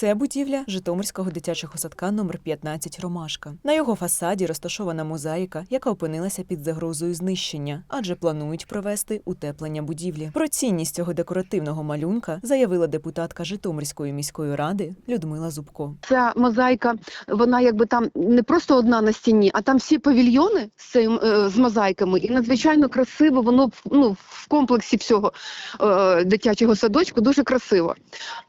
Це будівля Житомирського дитячого садка номер 15 Ромашка. На його фасаді розташована мозаїка, яка опинилася під загрозою знищення, адже планують провести утеплення будівлі. Про цінність цього декоративного малюнка заявила депутатка Житомирської міської ради Людмила Зубко. Ця мозаїка, вона якби там не просто одна на стіні, а там всі павільйони з цим е, з мозаїками, і надзвичайно красиво. Воно ну, комплексі всього е, дитячого садочку дуже красиво.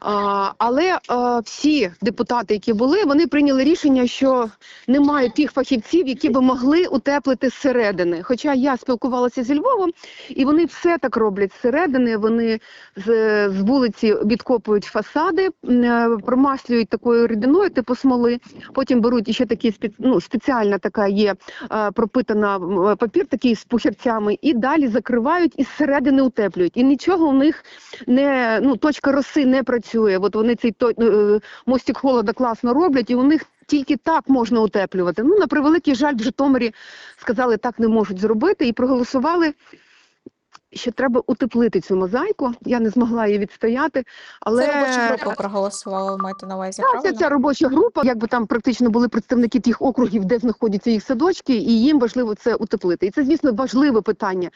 А, але е, всі депутати, які були, вони прийняли рішення, що немає тих фахівців, які би могли утеплити зсередини. Хоча я спілкувалася зі Львовом, і вони все так роблять зсередини. Вони з, з вулиці відкопують фасади, е, промаслюють такою рідиною, типу смоли. Потім беруть ще такі ну, спеціальна така є е, пропитана папір, такий з пухірцями, і далі закривають і не утеплюють. І нічого у них не ну точка роси не працює. От вони цей той е, мостик холода класно роблять, і у них. Тільки так можна утеплювати. Ну, на превеликий жаль, в Житомирі сказали, так не можуть зробити, і проголосували, що треба утеплити цю мозаїку. Я не змогла її відстояти, але Це робоча група проголосувала, маєте на увазі, Так, це ця робоча група, якби там практично були представники тих округів, де знаходяться їх садочки, і їм важливо це утеплити. І це, звісно, важливе питання.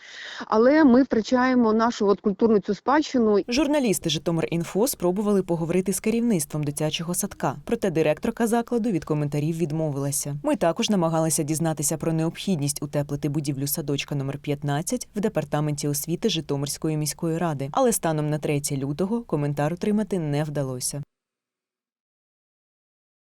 Але ми втрачаємо нашу от культурну цю спадщину. Журналісти Житомир.Інфо спробували поговорити з керівництвом дитячого садка, проте директорка закладу від коментарів відмовилася. Ми також намагалися дізнатися про необхідність утеплити будівлю садочка номер 15 в департаменті освіти Житомирської міської ради, але станом на 3 лютого коментар отримати не вдалося.